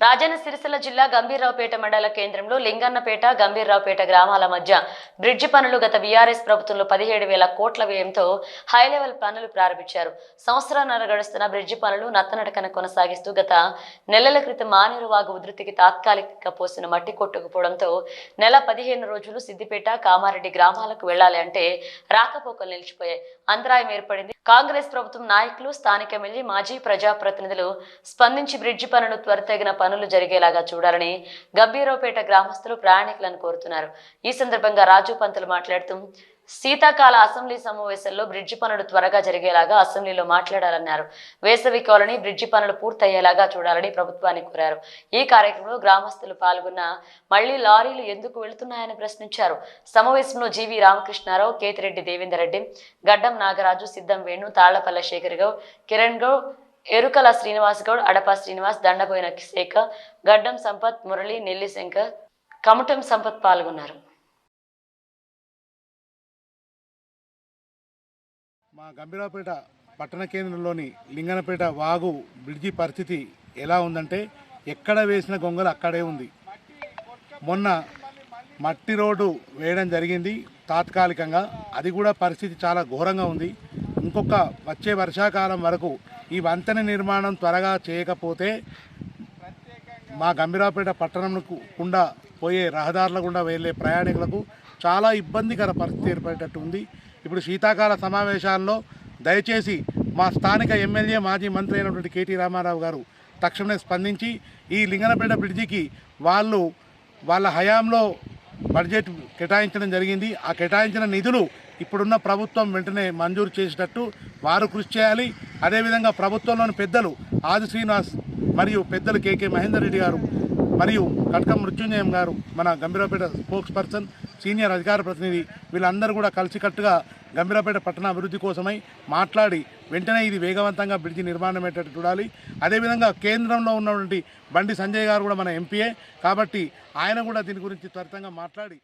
రాజన్న సిరిసిల్ల జిల్లా గంభీర్రావుపేట మండల కేంద్రంలో లింగన్నపేట గంభీర్రావుపేట గ్రామాల మధ్య బ్రిడ్జి పనులు గత వీఆర్ఎస్ ప్రభుత్వంలో పదిహేడు వేల కోట్ల వ్యయంతో హై లెవెల్ పనులు ప్రారంభించారు. సంవత్సరాన్నర గడుస్తున్న బ్రిడ్జి పనులు నత్తనడకన కొనసాగిస్తూ గత నెలల క్రితం మానేరు వాగు ఉధృతికి తాత్కాలికంగా పోసిన మట్టి కొట్టుకుపోవడంతో నెల పదిహేను రోజులు సిద్దిపేట కామారెడ్డి గ్రామాలకు వెళ్ళాలి అంటే రాకపోకలు నిలిచిపోయాయి. అంతరాయం ఏర్పడింది. కాంగ్రెస్ ప్రభుత్వం నాయకులు స్థానిక ఎమ్మెల్యే మాజీ ప్రజాప్రతినిధులు స్పందించి బ్రిడ్జి పనులు త్వరితగిన పనులు జరిగేలాగా చూడాలని గంభీరావుపేట గ్రామస్తులు ప్రయాణికులను కోరుతున్నారు. ఈ సందర్భంగా రాజు పంతులు మాట్లాడుతూ శీతాకాల అసెంబ్లీ సమావేశంలో బ్రిడ్జి పనులు త్వరగా జరిగేలాగా అసెంబ్లీలో మాట్లాడాలన్నారు. వేసవి కాలనీ బ్రిడ్జి పనులు పూర్తయ్యేలాగా చూడాలని ప్రభుత్వాన్ని కోరారు. ఈ కార్యక్రమంలో గ్రామస్తులు పాల్గొన్న మళ్ళీ లారీలు ఎందుకు వెళుతున్నాయని ప్రశ్నించారు. సమావేశంలో జీవి రామకృష్ణారావు కేతిరెడ్డి దేవేందర్ రెడ్డి గడ్డం నాగరాజు సిద్ధం వేణు తాళ్ళపల్ల శేఖర్ గౌడ్ కిరణ్ గౌడ్ ఎరుకల శ్రీనివాస్ గౌడ్ అడపా శ్రీనివాస్ దండబోయిన శేఖర్ గడ్డం సంపత్ మురళి నెల్లిశంకర్ కమటం సంపత్ పాల్గొన్నారు. మా గంభీరావుపేట పట్టణ కేంద్రంలోని లింగనపేట వాగు బ్రిడ్జి పరిస్థితి ఎలా ఉందంటే ఎక్కడ వేసిన గొంగలు అక్కడే ఉంది. మొన్న మట్టి రోడ్డు వేయడం జరిగింది. తాత్కాలికంగా అది కూడా పరిస్థితి చాలా ఘోరంగా ఉంది. ఇంకొక వచ్చే వర్షాకాలం వరకు ఈ వంతెన నిర్మాణం త్వరగా చేయకపోతే మా గంభీరావుపేట పట్టణంకు గుండా పోయే రహదారుల గుండా వెళ్ళే ప్రయాణికులకు చాలా ఇబ్బందికర పరిస్థితి ఏర్పడేటట్టు ఉంది. ఇప్పుడు శీతాకాల సమావేశాల్లో దయచేసి మా స్థానిక ఎమ్మెల్యే మాజీ మంత్రి అయినటువంటి కేటీ రామారావు గారు తక్షణమే స్పందించి ఈ లింగనపేట బ్రిడ్జికి వాళ్ళు వాళ్ళ హయాంలో బడ్జెట్ కేటాయించడం జరిగింది. ఆ కేటాయించిన నిధులు ఇప్పుడున్న ప్రభుత్వం వెంటనే మంజూరు చేసేటట్టు వారు కృషి చేయాలి. అదేవిధంగా ప్రభుత్వంలోని పెద్దలు ఆది శ్రీనివాస్ మరియు పెద్దలు కేకే మహేందర్ రెడ్డి గారు మరియు కటకం మృత్యుంజయం గారు మన గంభీరపేట స్పోక్స్ పర్సన్ సీనియర్ అధికార ప్రతినిధి వీళ్ళందరూ కూడా కలిసికట్టుగా గంభీరపేట పట్టణ అభివృద్ధి కోసమై మాట్లాడి వెంటనే ఇది వేగవంతంగా బ్రిడ్జి నిర్మాణం అయ్యేటట్టు చూడాలి. అదేవిధంగా కేంద్రంలో ఉన్నటువంటి బండి సంజయ్ గారు కూడా మన ఎంపీఏ కాబట్టి ఆయన కూడా దీని గురించి త్వరితంగా మాట్లాడి